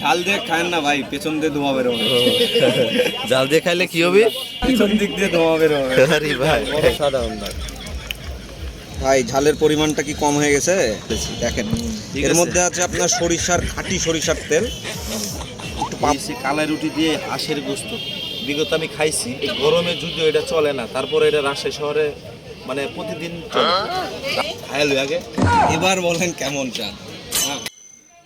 ঝাল দিয়ে খায়েন না ভাই পেছন দিয়ে ধোঁয়া বেরোবে জাল দিয়ে খাইলে কি হবে? পেছন দিক দিয়ে ধোঁয়া বেরোবে আরে ভাই। সাধারণ ভাই। ভাই ঝালের পরিমাণটা কি কম হয়ে গেছে? দেখেন এর মধ্যে আছে আপনার সরিষার খাঁটি সরিষার তেল। একটু এই কালাই রুটি দিয়ে হাঁসের গোস্ত। বিগত আমি খাইছি এই গরমে যদিও এটা চলে না তারপরে এটা রাজশাহী শহরে মানে প্রতিদিন চলে। আগে। এবার বলেন কেমন চা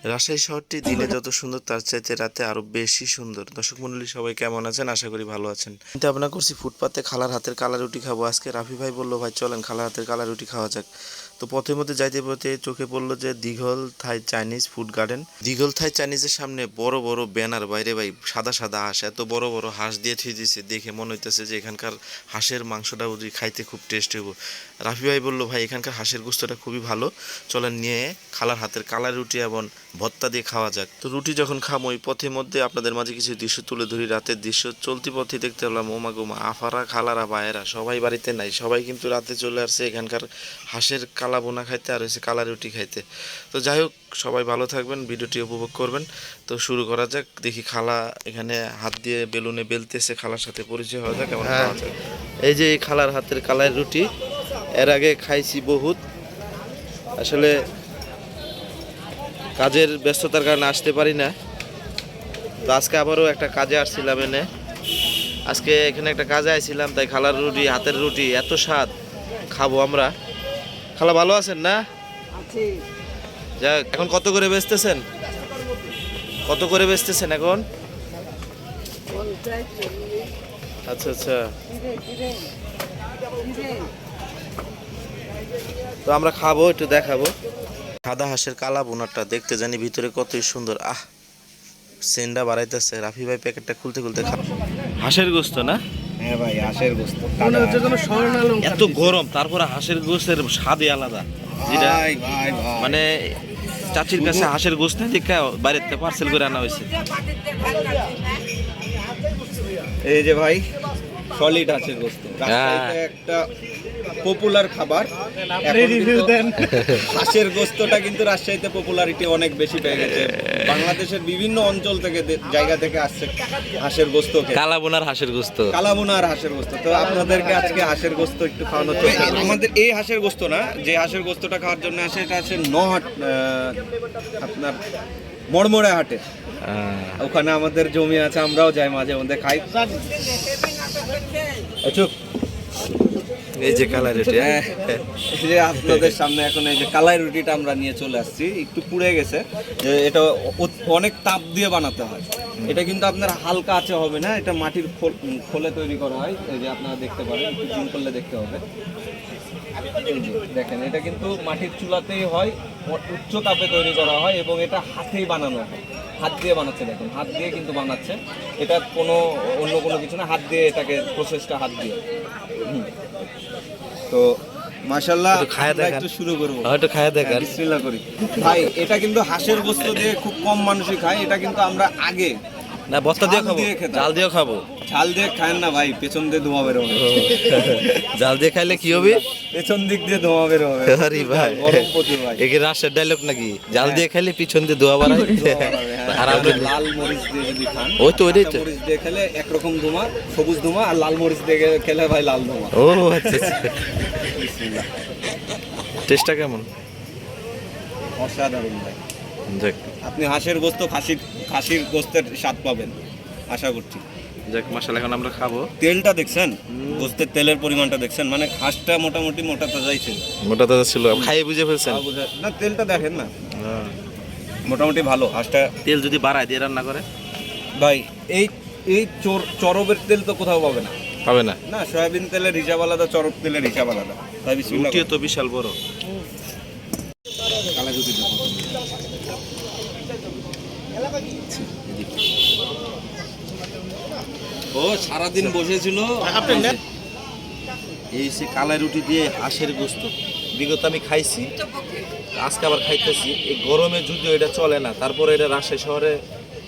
রাজশাহী শহরটি দিনে যত সুন্দর, তার চাইতে রাতে আরও বেশি সুন্দর। দর্শক মন্ডলী, সবাই কেমন আছেন? আশা করি ভালো আছেন। চিন্তা ভাবনা করছি, ফুটপাতে খালার হাতের কালা রুটি খাব। আজকে রাফি ভাই বলল, ভাই, চলেন, খালার হাতের কালা রুটি খাওয়া যাক। তো পথে মধ্যে যাইতে পথে চোখে পড়ল যে দীঘল থাই চাইনিজ ফুড গার্ডেন। দীঘল থাই চাইনিজের সামনে বড় বড় ব্যানার। বাইরে ভাই, সাদা সাদা হাঁস, এত বড় বড় হাঁস দিয়ে থুই দিছে দেখে মনে হইতেছে যে এখানকার হাঁসের মাংসটা বুঝি খাইতে খুব টেস্ট হইব। রাফি ভাই বলল ভাই এখানকার হাঁসের গোস্তটা খুবই ভালো। চলেন নিয়ে খালার হাতের কালা রুটি এবং ভত্তা দিয়ে খাওয়া যাক। তো রুটি যখন খামো ওই পথের মধ্যে আপনাদের মাঝে কিছু দৃশ্য তুলে ধরি। রাতের দৃশ্য চলতি পথে দেখতে পেলাম ওমা গোমা আফারা খালারা বায়েরা সবাই বাড়িতে নাই সবাই কিন্তু রাতে চলে আসছে এখানকার হাঁসের কালা বোনা খাইতে আর হচ্ছে কালা রুটি খাইতে। তো যাই হোক সবাই ভালো থাকবেন ভিডিওটি উপভোগ করবেন। তো শুরু করা যাক দেখি খালা এখানে হাত দিয়ে বেলুনে বেলতেছে খালার সাথে পরিচয় হওয়া যাক কেমন খাওয়া এই যে এই খালার হাতের কালার রুটি এর আগে খাইছি বহুত। আসলে কাজের ব্যস্ততার কারণে আসতে পারি না। তো আজকে আবারও একটা কাজে আসছিলাম এনে। আজকে এখানে একটা কাজে আইছিলাম তাই খালার রুটি হাতের রুটি এত স্বাদ। খাব আমরা। খালা ভালো আছেন না? যাক এখন কত করে বেচতেছেন? কত করে বেচতেছেন এখন? আচ্ছা আচ্ছা। তো আমরা খাব একটু দেখাবো। সাদা হাঁসের কালা বোনারটা দেখতে জানি ভিতরে কতই সুন্দর। আহ সেন্ডা বাড়াইতেছে। রাফি ভাই প্যাকেটটা খুলতে খুলতে খা হাঁসের গোস্ত না? হ্যাঁ ভাই হাঁসের গোস্ত। এত গরম তারপরে হাঁসের গোস্তের স্বাদই আলাদা। যেটা ভাই ভাই ভাই। মানে চাচির কাছে হাঁসের গোস্ত দেখা বাইরেতে পার্সেল করে আনা হয়েছে। এই যে ভাই সলিড হাঁসের গোস্ত। হ্যাঁ। রাজশাহীতে একটা পপুলার খাবার। হাঁসের গোস্তটা কিন্তু রাজশাহীতে পপুলারিটি অনেক বেশি পেয়ে গেছে। বাংলাদেশের বিভিন্ন অঞ্চল থেকে জায়গা থেকে আসছে হাঁসের গোস্ত খেতে। কালা বোনার হাঁসের গোস্ত। কালাবুনা আর হাঁসের গোস্ত। তো আপনাদেরকে আজকে হাঁসের গোস্ত একটু খাওয়ানো চলছে আমাদের এই হাঁসের গোস্ত না যে হাঁসের গোস্তটা খাওয়ার জন্য আসে এটা আছে নহাট আহ, আপনার মড়মড়ে হাটে ওখানে আমাদের জমি আছে আমরাও যাই মাঝে মধ্যে খাই। চুপ। এই যে কালার হ্যাঁ, যে আপনাদের সামনে এখন এই যে কালাই রুটিটা আমরা নিয়ে চলে আসছি একটু পুড়ে গেছে। যে এটা অনেক তাপ দিয়ে বানাতে হয়। এটা কিন্তু আপনার হালকা আছে হবে না এটা মাটির খোল তৈরি করা হয়। এই যে আপনারা দেখতে পারেন একটু জুম করলে দেখতে হবে। দেখেন এটা কিন্তু মাটির চুলাতেই হয় উচ্চ তাপে তৈরি করা হয় এবং এটা হাতেই বানানো হয়। হাত দিয়ে বানাচ্ছে দেখুন হাত দিয়ে কিন্তু বানাচ্ছে এটা কোনো অন্য কোনো কিছু না হাত দিয়ে এটাকে প্রসেসটা হাত দিয়ে। তো মাশাল্লাহ খায়া দেখা। একটু শুরু করব। একটু খায়া দেখান। হ্যাঁ, বিসমিল্লাহ করি। ভাই এটা কিন্তু হাঁসের গোস্ত দিয়ে খুব কম মানুষই খায়। এটা কিন্তু আমরা আগে না বস্তা দিয়ে খাব। দিয়ে জাল দিয়েও খাব। ঝাল দিয়ে খায়েন না ভাই পেছন দিয়ে ধোঁয়া বেরোবে জাল দিয়ে খাইলে কি হবে? পেছন দিক দিয়ে ধোঁয়া বেরোবে আরে ভাই। একে রাশের ডায়লগ নাকি? জাল দিয়ে খাইলে পিছন দিয়ে দোয়া ধোঁয়া বাড়াবে, হ্যাঁ। আর আমরা লাল মরিচ দিয়ে যদি খান ওই তো ওইটাই তো। মরিচ দিয়ে খেলে একরকম ধোঁয়া সবুজ ধোঁয়া আর লাল মরিচ দিয়ে খেলে ভাই লাল ধোঁয়া। ও আচ্ছা আচ্ছা। টেস্টটা কেমন? অসাধারণ ভাই। আপনি হাঁসের গোস্ত খাসির খাসির গোস্তের স্বাদ পাবেন আশা করছি। যাক মশালা এখন আমরা খাব। তেলটা দেখছেন? গোস্তের তেলের পরিমাণটা দেখছেন? মানে হাঁসটা মোটামুটি মোটা তাজাই ছিল। মোটা দাদা ছিল খাইয়ে বুঝে ফেলছেন। না তেলটা দেখেন না। মোটামুটি ভালো হাঁসটা তেল যদি বাড়ায় দিয়ে রান্না করে? ভাই এই এই চোর চরবের তেল তো কোথাও পাবে না। হবে না। না সয়াবিন তেলের হিসাব আলাদা চরব তেলের হিসাব আলাদা। তাই বিসমিল্লাহ তো বিশাল বড় কালা রুটি দেবো। ও সারাদিন বসেছিল। এই সে কালাই রুটি দিয়ে হাঁসের গোস্ত। বিগত আমি খাইছি। আজকে আবার খাইতেছি। এই গরমে যদিও এটা চলে না তারপরে এটা রাজশাহী শহরে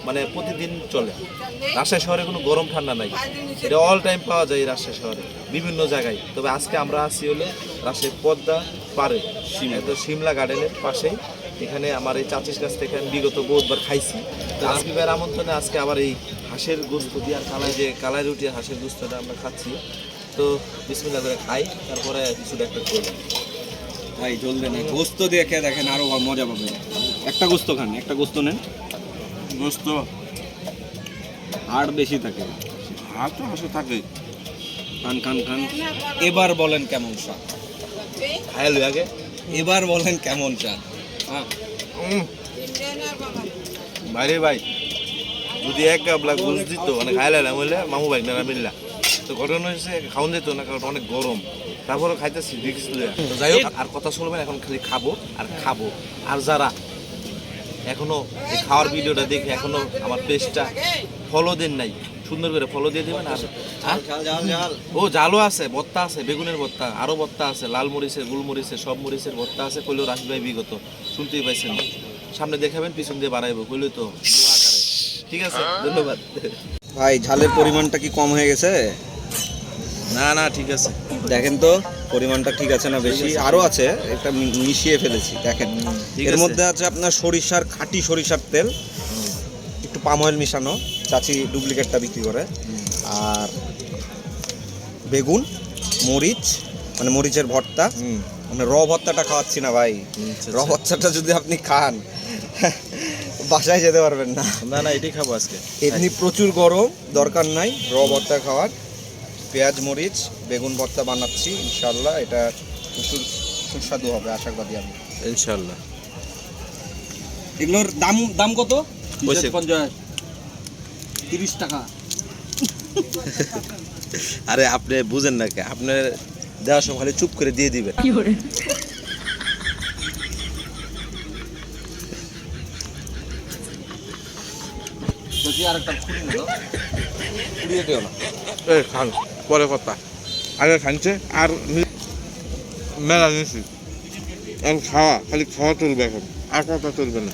মানে প্রতিদিন চলে। রাজশাহী শহরে কোনো গরম ঠান্ডা নাই। এটা অল টাইম পাওয়া যায় রাজশাহী শহরে বিভিন্ন জায়গায়। তবে আজকে আমরা আছি হলে রাজশাহী পদ্মা পারে সিমলা তো সিমলা গার্ডেনের পাশেই। এখানে আমার এই চাচির কাছ থেকে আমি বিগত বহুতবার খাইছি। ভাইয়ের আমন্ত্রণে আজকে আবার এই হাঁসের গোস্ত দিয়ে আর কালাই যে কালাই রুটি আর হাঁসের গোস্তটা আমরা খাচ্ছি। তো বিসমিল্লা করে খাই তারপরে কিছুটা একটা করব ভাই জলদি না গোস্ত দিয়ে খেয়ে দেখেন আরও মজা পাবেন। একটা গোস্ত খান একটা গোস্ত নেন। গোস্ত? হাড় বেশি থাকে। হাড় তো হাসে থাকে। খান খান খান। এবার বলেন কেমন স্বাদ? খাইলো আগে। এবার বলেন কেমন স্বাদ? হ্যাঁ। বাইরে ভাই। যদি এক গাবলা গোস দিত মানে খাইলাম হইলে মামু ভাই না মিললা। তো ঘটনা হয়েছে খাওয়ান যেত না কারণ অনেক গরম তারপরে খাইতেছি তো যাই হোক আর কথা শুনবেন এখন খালি খাব আর খাব। আর যারা এখনও খাওয়ার ভিডিওটা দেখে, এখনও আমার পেজটা ফলো দেন নাই। সুন্দর করে ফলো দিয়ে দেবেন, আর ঝাল ও, জালও আছে, বত্তা আছে, বেগুনের বত্তা আরও বত্তা আছে, লাল মরিচের, গুল মরিচের, সব মরিচের বত্তা আছে কইলেও রাশি ভাই বিগত, শুনতেই পাইছেন। সামনে দেখাবেন, পিছন দিয়ে বাড়াইবো, কইলে তো। ঠিক আছে ধন্যবাদ। ভাই ঝালের পরিমাণটা কি কম হয়ে গেছে? না না ঠিক আছে। দেখেন তো পরিমাণটা ঠিক আছে না বেশি? আরও আছে এটা মি- মিশিয়ে ফেলেছি দেখেন। এর মধ্যে আছে আপনার সরিষার খাঁটি সরিষার তেল একটু পাম অয়েল মিশানো চাচি ডুপ্লিকেটটা বিক্রি করে। আর বেগুন মরিচ মানে মরিচের ভর্তা। হুম। মানে র ভর্তাটা খাওয়াচ্ছি না ভাই। আচ্ছা, র ভর্তাটা যদি আপনি খান। বাসায় যেতে পারবেন না। না না এটাই খাব আজকে। এমনি প্রচুর গরম দরকার নাই র ভর্তা খাওয়ার। পেঁয়াজ মরিচ বেগুন ভর্তা বানাচ্ছি ইনশাল্লাহ এটা প্রচুর সুস্বাদু হবে আশাবাদী আমি। ইনশাল্লাহ এগুলোর দাম দাম কত? পঞ্চাশ। তিরিশ টাকা। আরে আপনি বুঝেন না কে আপনি দেওয়ার সময় খালি চুপ করে দিয়ে দিবেন। যদি আর একটা খুলি না তো খুলিয়ে দিও না। এই খান, পরে কথা। আগে খানছে, আর মেলা নিছি। এখন খাওয়া, খালি খাওয়া চলবে এখন, আর কথা চলবে না।